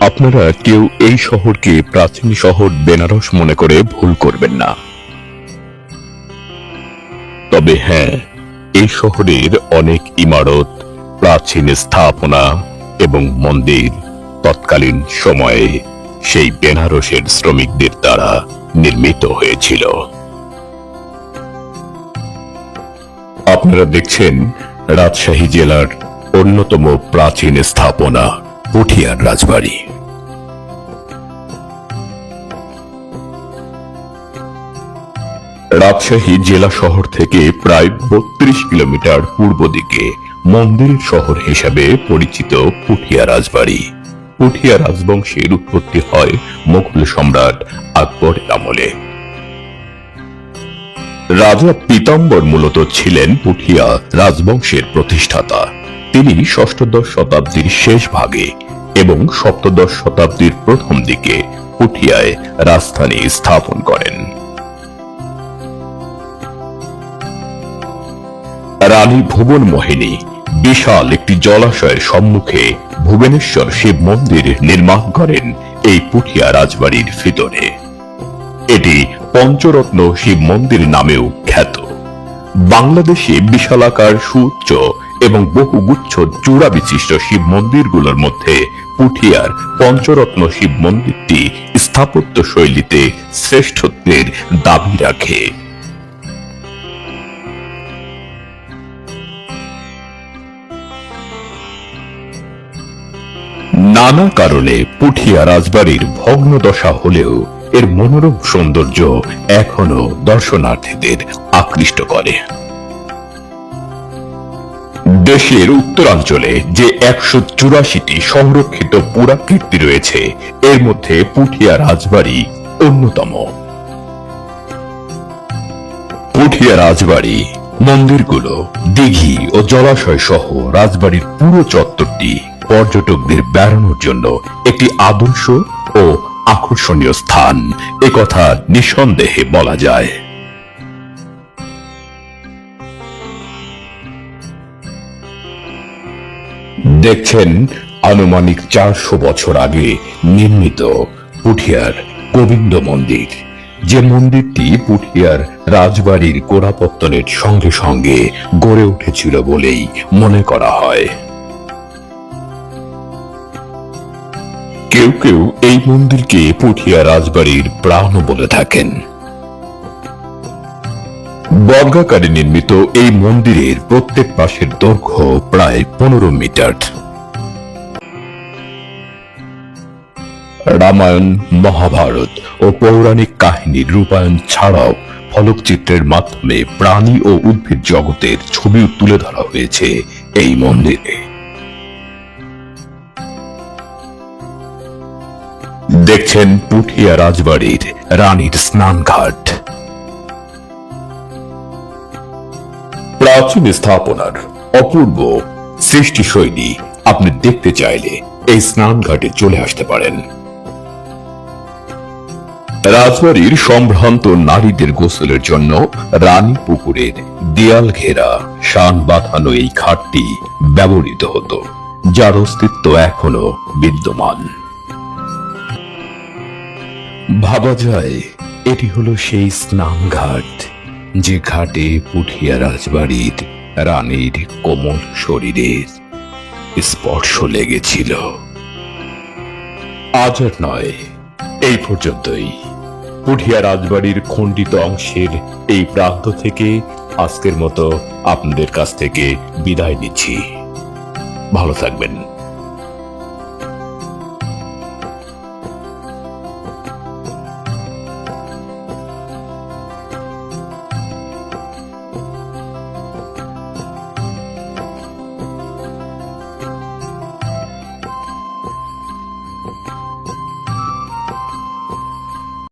আপনারা কেউ এই শহরকে প্রাচীন শহর বেনারস মনে করে ভুল করবেন না। তবে হ্যাঁ এই শহরের অনেক ইমারত, প্রাচীন স্থাপনা এবং মন্দির তৎকালীন সময়ে সেই বেনারসের শ্রমিকদের দ্বারা নির্মিত হয়েছিল। আপনারা দেখছেন রাজশাহী জেলার অন্যতম প্রাচীন স্থাপনা, পুঠিয়ার রাজবাড়ি। রাজশাহী জেলা শহর থেকে প্রায় বত্রিশ কিলোমিটার পূর্ব দিকে মন্দিরের শহর হিসাবে পরিচিত পুঠিয়া রাজবাড়ি। পুঠিয়া রাজবংশের উৎপত্তি হয় মোগল সম্রাট আকবরের আমলে। রাজা পীতাম্বর মূলত ছিলেন পুঠিয়া রাজবংশের প্রতিষ্ঠাতা। তিনি ষষ্ঠদশ শতাব্দীর শেষ ভাগে এবং সপ্তদশ শতাব্দীর প্রথম দিকে পুঠিয়ায় রাজধানী স্থাপন করেন। রানী ভুবন মোহিনী, বিশাল একটি জলাশয়ের সম্মুখে ভুবনেশ্বর শিব মন্দির নির্মাণ করেন এই পুঠিয়া রাজবাড়ির ভিতরে। এটি পঞ্চরত্ন শিব মন্দির নামেও খ্যাত। বাংলাদেশে বিশালাকার সুউচ্চ এবং বহুগুচ্ছ চূড়া বিশিষ্ট শিব মন্দিরগুলোর মধ্যে পুঠিয়ার পঞ্চরত্ন শিব মন্দিরটি স্থাপত্য শৈলীতে শ্রেষ্ঠত্বের দাবি রাখে। নানা কারণে পুঠিয়া রাজবাড়ির ভগ্ন দশা হলেও এর মনোরম সৌন্দর্য এখনও দর্শনার্থীদের আকৃষ্ট করে। দেশের উত্তরাঞ্চলে যে একশো চুরাশিটি সংরক্ষিত পুরাকীর্তি রয়েছে, এর মধ্যে পুঠিয়া রাজবাড়ি অন্যতম। পুঠিয়া রাজবাড়ি, মন্দিরগুলো, দিঘি ও জলাশয় সহ রাজবাড়ির পুরো চত্বরটি পর্যটকদের বেড়ানোর জন্য একটি আদর্শ ও আকর্ষণীয় স্থান। একথা নিঃসন্দেহে বলা যায়। দেখছেন আনুমানিক চারশো বছর আগে নির্মিত পুঠিয়ার গোবিন্দ মন্দির। যে মন্দিরটি পুঠিয়ার রাজবাড়ির গোড়াপত্তনের সঙ্গে সঙ্গে গড়ে উঠেছিল বলেই মনে করা হয়। কেউ কেউ এই মন্দিরকে পুঠিয়া রাজবাড়ির প্রাণ বলে থাকেন। বর্গাকারে নির্মিত এই মন্দিরের প্রত্যেক পাশের দৈর্ঘ্য প্রায় পনেরো মিটার। রামায়ণ, মহাভারত ও পৌরাণিক কাহিনীর রূপায়ণ ছাড়াও ফলকচিত্রের মাধ্যমে প্রাণী ও উদ্ভিদ জগতের ছবি তুলে ধরা হয়েছে এই মন্দিরে। দেখছেন পুঠিয়া রাজবাড়ির রানীর স্নানঘাট। প্রাচীন স্থাপনার অপূর্ব সৃষ্টিশৈলী আপনি দেখতে চাইলে এই স্নানঘাটে চলে আসতে পারেন। রাজবাড়ির সম্ভ্রান্ত নারীদের গোসলের জন্য রানী পুকুরের দেয়াল ঘেরা শান বাঁধানো এই ঘাটটি ব্যবহৃত হতো, যার অস্তিত্ব এখনও বিদ্যমান। ভাবা যায়, এটি হলো সেই স্নানঘাট যে ঘাটে পুঠিয়া রাজবাড়ির রানীর কোমল শরীরের স্পর্শ লেগেছিল। আজ আর নয়, এই পর্যন্তই। পুঠিয়া রাজবাড়ির খণ্ডিত অংশের এই প্রান্ত থেকে আজকের মতো আপনাদের কাছ থেকে বিদায় নিচ্ছি। ভালো থাকবেন।